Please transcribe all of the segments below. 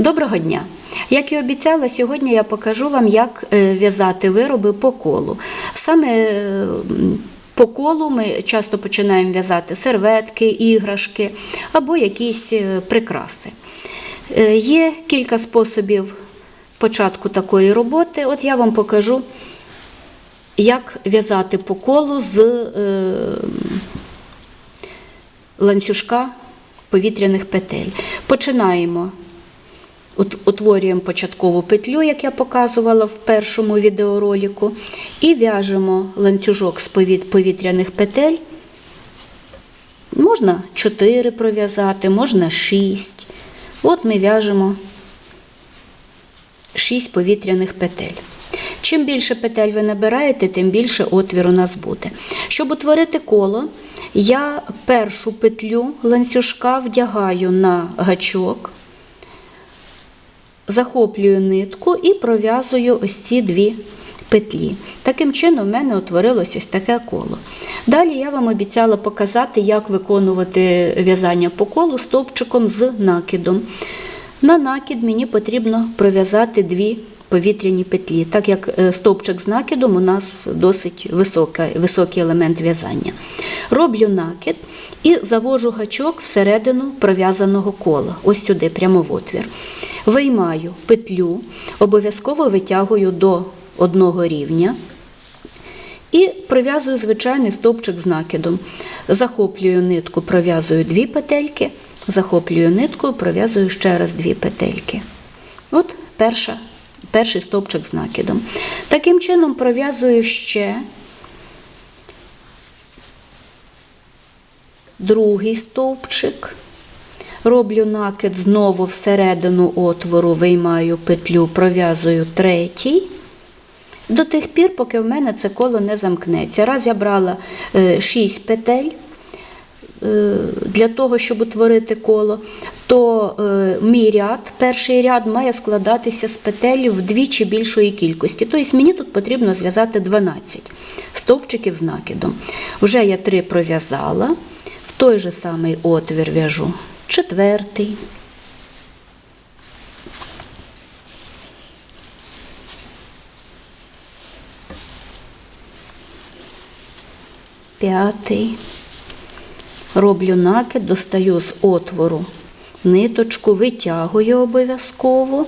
Доброго дня! Як і обіцяла, сьогодні я покажу вам, як е, в'язати вироби по колу. Саме е, по колу ми часто починаємо в'язати серветки, іграшки або якісь е, прикраси. Є кілька способів початку такої роботи. От я вам покажу, як в'язати по колу з ланцюжка повітряних петель. Починаємо. Утворюємо початкову петлю, як я показувала в першому відеоролику, і в'яжемо ланцюжок з повітряних петель. Можна 4 пров'язати, можна 6. От ми в'яжемо 6 повітряних петель. Чим більше петель ви набираєте, тим більше отвір у нас буде. Щоб утворити коло, я першу петлю ланцюжка вдягаю на гачок, захоплюю нитку і пров'язую ось ці дві петлі. Таким чином, в мене утворилось ось таке коло. Далі я вам обіцяла показати, як виконувати в'язання по колу стовпчиком з накидом. На накид мені потрібно пров'язати дві повітряні петлі, так як е, стовпчик з накидом у нас досить висока, високий елемент в'язання. Роблю накид і завожу гачок всередину пров'язаного кола, ось сюди, прямо в отвір. Виймаю петлю, обов'язково витягую до одного рівня. І пров'язую звичайний стовпчик з накидом. Захоплюю нитку, пров'язую дві петельки, захоплюю нитку, пров'язую ще раз дві петельки. От перша, перший стовпчик з накидом. Таким чином пров'язую ще другий стовпчик. Роблю накид знову всередину отвору, виймаю петлю, пров'язую третій. До тих пір, поки в мене це коло не замкнеться. Раз я брала 6 петель е, для того, щоб утворити коло, то е, мій ряд, перший ряд має складатися з петель вдвічі більшої кількості. Тобто мені тут потрібно зв'язати 12 стовпчиків з накидом. Вже я 3 пров'язала, той же самий отвір в'яжу четвертий. п'ятий. Роблю накид, достаю з отвору ниточку, витягую обов'язково,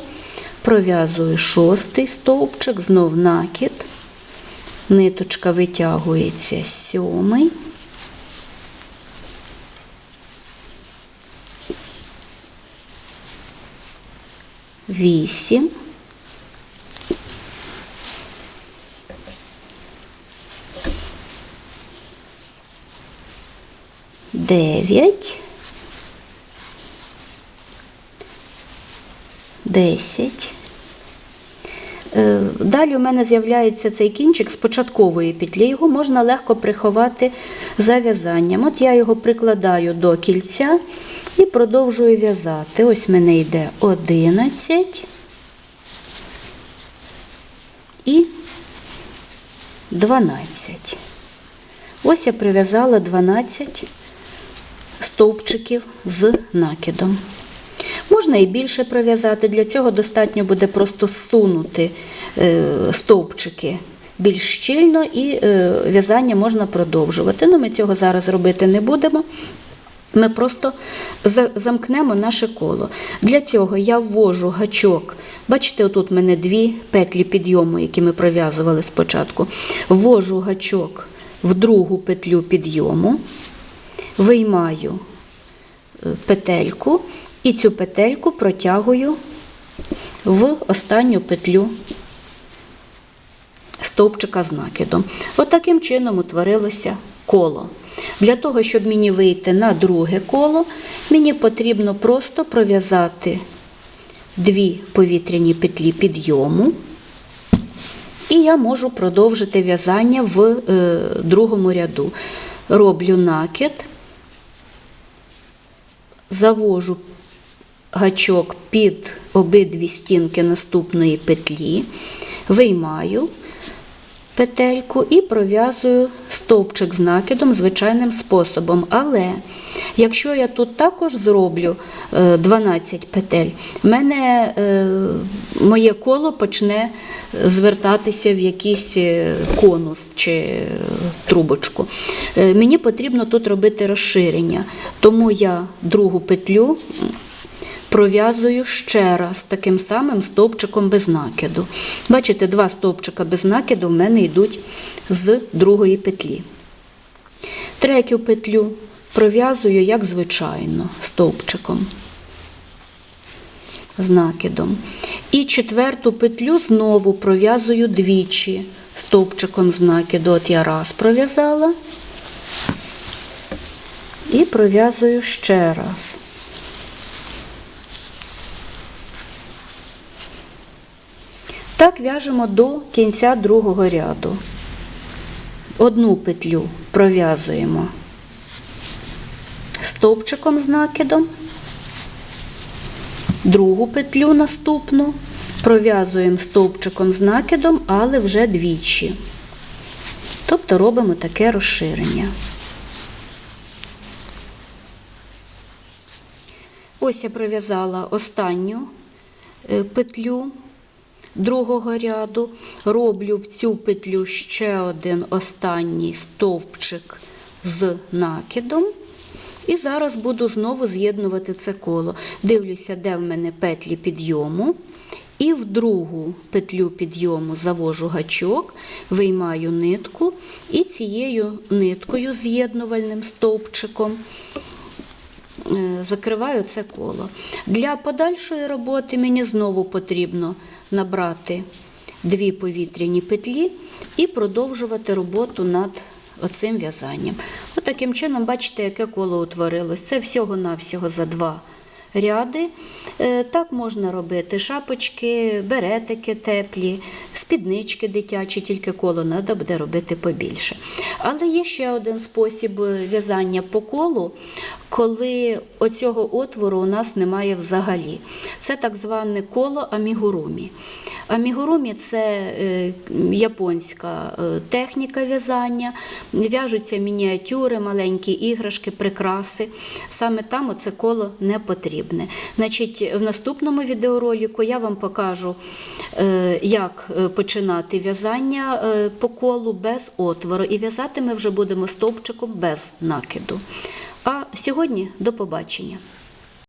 пров'язую шостий стовпчик, знов накид, ниточка витягується сьомий. Вісім. дев'ять, десять. Е, Далі у мене з'являється цей кінчик з початкової петлі. Його можна легко приховати зав'язанням. От я його прикладаю до кільця і продовжую в'язати. Ось мене йде 11 і 12. Ось я прив'язала 12 стовпчиків з накидом. Можна і більше пров'язати, для цього достатньо буде просто сунути е, стовпчики більш щільно і е, в'язання можна продовжувати. Ну, ми цього зараз робити не будемо. Ми просто за- замкнемо наше коло. Для цього я ввожу гачок. Бачите, отут в мене дві петлі підйому, які ми пров'язували спочатку. Ввожу гачок в другу петлю підйому, виймаю е, петельку і цю петельку протягую в останню петлю стовпчика з накидом. От чином утворилося коло. Для того, щоб мені вийти на друге коло, мені потрібно просто пров'язати дві повітряні петлі підйому. І я можу продовжити в'язання в е, другому ряду. Роблю накид, завожу гачок під обидві стінки наступної петлі, виймаю петельку і пров'язую стовпчик з накидом звичайним способом. Але Якщо я тут також зроблю е, 12 петель, в мене е, моє коло почне звертатися в якийсь е, конус чи е, трубочку. Е, Мені потрібно тут робити розширення, тому я другу петлю пров'язую ще раз таким самим стовпчиком без накиду. Бачите, два стовпчика без накиду в мене йдуть з другої петлі. Третю петлю пров'язую, як звичайно, стовпчиком з накидом. І четверту петлю знову пров'язую двічі стовпчиком з накиду. От я раз пров'язала і пров'язую ще раз. Так в'яжемо до кінця другого ряду. Одну петлю пров'язуємо стовпчиком з накидом, другу петлю наступну пров'язуємо стовпчиком з накидом, але вже двічі. Тобто робимо таке розширення. Ось я пров'язала останню е, петлю другого ряду, роблю в цю петлю ще один останній стовпчик з накидом. І зараз буду знову з'єднувати це коло. Дивлюся, де в мене петлі підйому. І в другу петлю підйому завожу гачок, виймаю нитку і цією ниткою з'єднувальним стовпчиком закриваю це коло. Для подальшої роботи мені знову потрібно набрати дві повітряні петлі і продовжувати роботу над оцим в'язанням. От таким чином, бачите, яке коло утворилось. Це всього-навсього за два ряди. Е, Так можна робити шапочки, беретики теплі, спіднички дитячі, тільки коло треба буде робити побільше. Але є ще один спосіб в'язання по колу, коли оцього отвору у нас немає взагалі. Це так зване коло амігурумі. Амігурумі це е, японська е, техніка в'язання, в'яжуться мініатюри, маленькі іграшки, прикраси. Саме там оце коло не потрібне. Значить, в наступному відеоролику я вам покажу, е, як починати в'язання по колу без отвору. І в'язати ми вже будемо стовпчиком без накиду. А сьогодні до побачення.